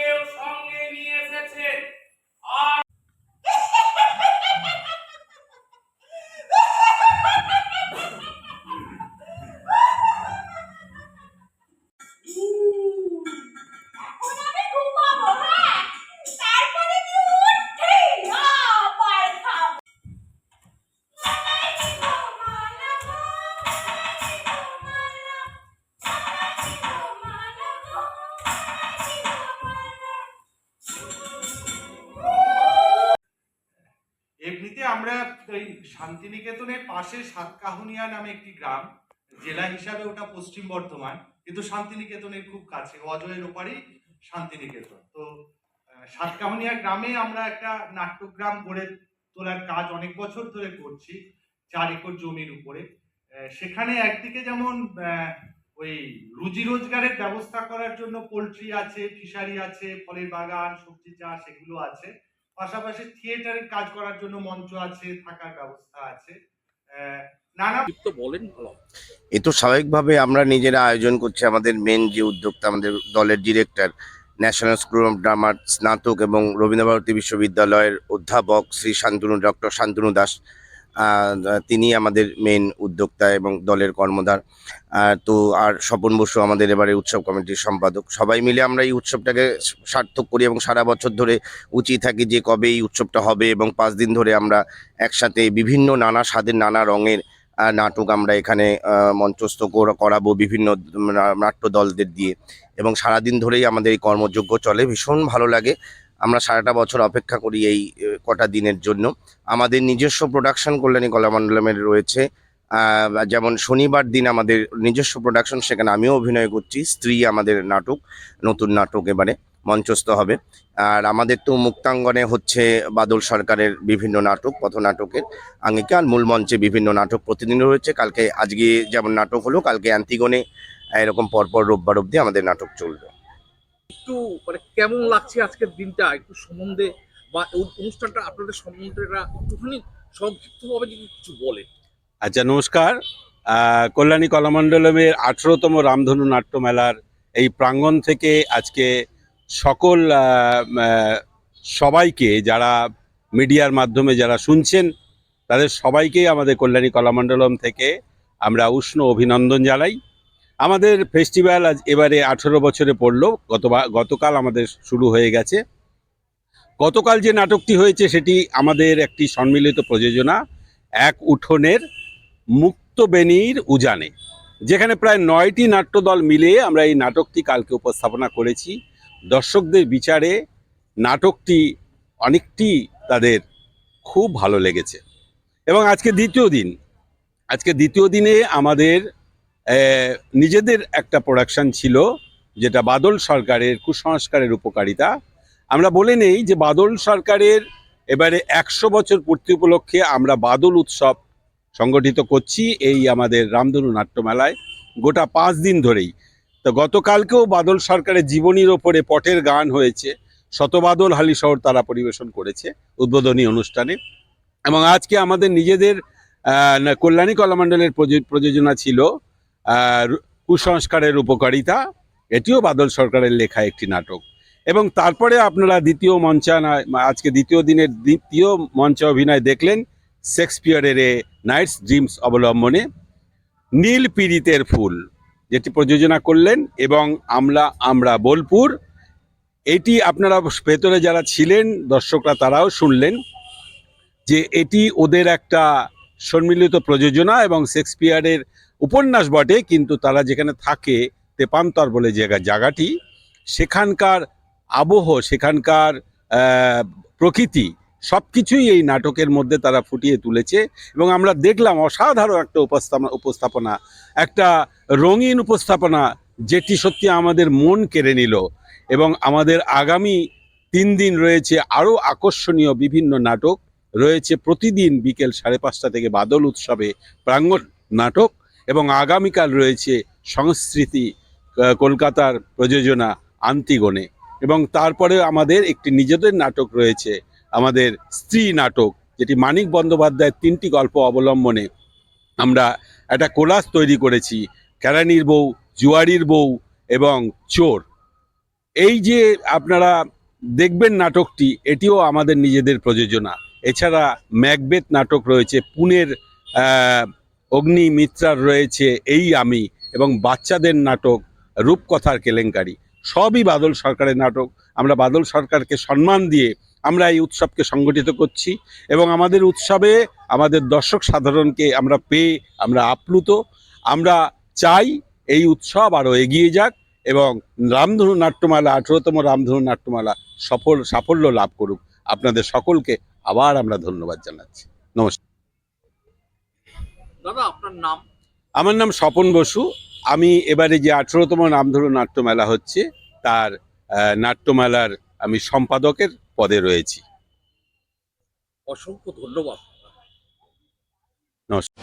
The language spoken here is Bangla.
কেউ সঙ্গে নিয়ে এসেছে। আর এই শান্তিনিকেতনের পাশে সাতকাহুনিয়া নামে একটি গ্রাম, জেলা হিসাবে ওটা পশ্চিম বর্ধমান, কিন্তু শান্তিনিকেতনের খুব কাছে, অজয়ের ওপারেই শান্তিনিকেতন। তো সাতকাহুনিয়া গ্রামে আমরা একটা নাট্যগ্রাম গড়ে তোলার কাজ অনেক বছর ধরে করছি, চার একর জমির উপরে। সেখানে একদিকে যেমন ওই রুজি রোজগারের ব্যবস্থা করার জন্য পোলট্রি আছে, ফিশারি আছে, ফলের বাগান, সবজি চাষ এগুলো আছে। পাশাপাশি থিয়েটারের কাজ করার জন্য মঞ্চ আছে থাকার ব্যবস্থা আছে। নানা বলেন ভালো। এ তো স্বাভাবিকভাবে আমরা নিজেরা আয়োজন করছি আমাদের মেন যে উদ্যোক্তা আমাদের দলের ডিরেক্টর ন্যাশনাল স্কুল অফ ড্রামার স্নাতক এবং রবীন্দ্রভারতী বিশ্ববিদ্যালয়ের অধ্যাপক শ্রী শান্তনু ডক্টর শান্তনু দাস। তিনি আমাদের মেন উদ্যোক্তা এবং দলের কর্মধার। তো আর স্বপন বসু আমাদের এবারে উৎসব কমিটির সম্পাদক। সবাই মিলে আমরা এই উৎসবটাকে সার্থক করি এবং সারা বছর ধরে উচিত থাকি যে কবে এই উৎসবটা হবে এবং পাঁচ দিন ধরে আমরা একসাথে বিভিন্ন নানা স্বাদের, নানা রঙের নাটক আমরা এখানে মঞ্চস্থ করা- করাবো বিভিন্ন নাট্য দলদের দিয়ে। এবং সারাদিন ধরেই আমাদের এই কর্মযজ্ঞ চলে। ভীষণ ভালো লাগে। আমরা সারাটা বছর অপেক্ষা করি এই কটা দিনের জন্য। আমাদের নিজস্ব প্রোডাকশন কল্যাণী কলামণ্ডলমের রয়েছে। যেমন শনিবার দিন আমাদের নিজস্ব প্রোডাকশন সেখানে আমিও অভিনয় করছি। স্ত্রী আমাদের নাটক, নতুন নাটক এবারে মঞ্চস্থ হবে। আর আমাদের তো মুক্তাঙ্গনে হচ্ছে বাদল সরকারের বিভিন্ন নাটক, পথনাটকের। আঙ্গিকা আর মূল মঞ্চে বিভিন্ন নাটক প্রতিদিন রয়েছে। কালকে, আজকে যেমন নাটক হলো, কালকে অ্যান্তিগনে এরকম পরপর রোববার অবধি আমাদের নাটক চলবে। একটু মানে কেমন লাগছে আজকের দিনটা? একটু সম্বন্ধে বা অনুষ্ঠানটা আপনাদের সম্বন্ধে একটুখানি সংক্ষিপ্তভাবে যদি কিছু বলে। আচ্ছা নমস্কার। কল্যাণী কলামণ্ডলমের আঠেরোতম রামধনু নাট্যমেলার এই প্রাঙ্গণ থেকে আজকে সকল সবাইকে যারা মিডিয়ার মাধ্যমে যারা শুনছেন, তাদের সবাইকেই আমাদের কল্যাণী কলামণ্ডলম থেকে আমরা উষ্ণ অভিনন্দন জানাই। আমাদের ফেস্টিভ্যাল আজ এবারে আঠেরো বছরে পড়ল। গতবার গতকাল আমাদের শুরু হয়ে গেছে। গতকাল যে নাটকটি হয়েছে সেটি আমাদের একটি সম্মিলিত প্রযোজনা, এক উঠোনের মুক্তবেণীর উজানে, যেখানে প্রায় নয়টি নাট্যদল মিলিয়ে আমরা এই নাটকটি কালকে উপস্থাপনা করেছি। দর্শকদের বিচারে নাটকটি অনেকটি তাদের খুব ভালো লেগেছে। এবং আজকে দ্বিতীয় দিন। আজকে দ্বিতীয় দিনে আমাদের নিজেদের একটা প্রোডাকশন ছিল, যেটা বাদল সরকারের কুসংস্কারের উপকারিতা। আমরা বলে নেই যে বাদল সরকারের এবারে একশো বছর পূর্তি উপলক্ষে আমরা বাদল উৎসব সংগঠিত করছি এই আমাদের রামধনু নাট্যমেলায় গোটা পাঁচ দিন ধরেই। তো গতকালকেও বাদল সরকারের জীবনীর ওপরে পটের গান হয়েছে, শতবাদল হালি শহর তারা পরিবেশন করেছে উদ্বোধনী অনুষ্ঠানে। এবং আজকে আমাদের নিজেদের কল্যাণী কলামণ্ডলের প্রযোজ- প্রযোজনা ছিল কুসংস্কারের উপকারিতা, এটিও বাদল সরকারের লেখা একটি নাটক। এবং তারপরে আপনারা দ্বিতীয় মঞ্চানা আজকে দ্বিতীয় দিনের দ্বিতীয় মঞ্চ অভিনয় দেখলেন শেক্সপিয়ারের এ নাইটস ড্রিমস অবলম্বনে নীল পীড়িতের ফুল, যেটি প্রযোজনা করলেন এবং আমরা আমরা বোলপুর। এটি আপনারা ভেতরে যারা ছিলেন, দর্শকরা তারাও শুনলেন যে এটি ওদের একটা সম্মিলিত প্রযোজনা এবং শেক্সপিয়ারের উপন্যাস বটে, কিন্তু তারা যেখানে থাকে তেপান্তর বলে জায়গা জায়গাটি, সেখানকার আবহ, সেখানকার প্রকৃতি সব কিছুই এই নাটকের মধ্যে তারা ফুটিয়ে তুলেছে এবং আমরা দেখলাম অসাধারণ একটা উপস্থাপনা উপস্থাপনা, একটা রঙিন উপস্থাপনা যেটি সত্যি আমাদের মন কেড়ে নিল এবং আমাদের আগামী তিন দিন রয়েছে আরও আকর্ষণীয় বিভিন্ন নাটক। রয়েছে প্রতিদিন বিকেল সাড়ে পাঁচটা থেকে বাদল উৎসবে প্রাঙ্গণ নাটক। এবং আগামীকাল রয়েছে সংস্কৃতি কলকাতার প্রযোজনা আন্তিগণে। এবং তারপরে আমাদের একটি নিজেদের নাটক রয়েছে, আমাদের স্ত্রী নাটক, যেটি মানিক বন্দ্যোপাধ্যায়ের তিনটি গল্প অবলম্বনে আমরা একটা কোলাস তৈরি করেছি, কেরানির বউ, জুয়ারির বউ এবং চোর। এই যে আপনারা দেখবেন নাটকটি, এটিও আমাদের নিজেদের প্রযোজনা। এছাড়া ম্যাকবেথ নাটক রয়েছে, পুনের আহ, অগ্নিমিত্রার রয়েছে এই আমি এবং বাচ্চাদের নাটক রূপকথার কেলেঙ্কারি। সবই বাদল সরকারের নাটক। আমরা বাদল সরকারকে সম্মান দিয়ে আমরা এই উৎসবকে সংগঠিত করছি এবং আমাদের উৎসবে আমাদের দর্শক সাধারণকে আমরা পেয়ে আমরা আপ্লুত। আমরা চাই এই উৎসব আরও এগিয়ে যাক এবং রামধনু নাট্যমালা আঠেরোতম রামধনু নাট্যমালা সফল সাফল্য লাভ করুক। আপনাদের সকলকে আবার আমরা ধন্যবাদ জানাচ্ছি। দাদা আপনার নাম? আমার নাম স্বপন বসু। আমি এবারে যে আঠেরোতম নামধরু নাট্যমেলা হচ্ছে তার আহ, নাট্যমেলার আমি সম্পাদকের পদে রয়েছি। অসংখ্য ধন্যবাদ। নমস্কার।